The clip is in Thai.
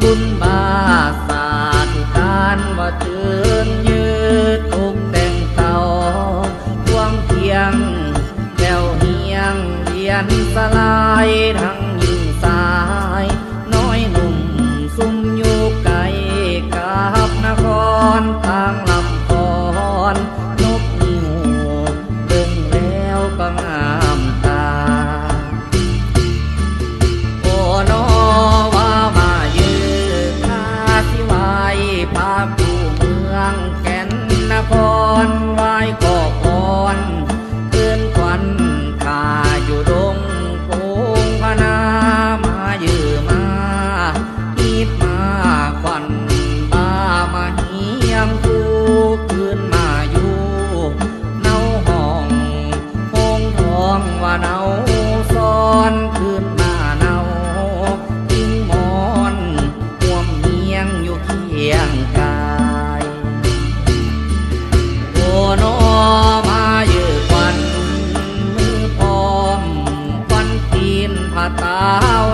บุญบาสาธิการว่าเตือนยืดทุกแต่งเตาควงเพียงแกวเฮียงเรียนสลายทั้ง ว่าเนาซ้อนคืนมาเนาทิ้งมอนห่วมเฮียงอยู่เคียงกายโอ้นอมาเยือควันมือพร้อมควันตีนผาตาว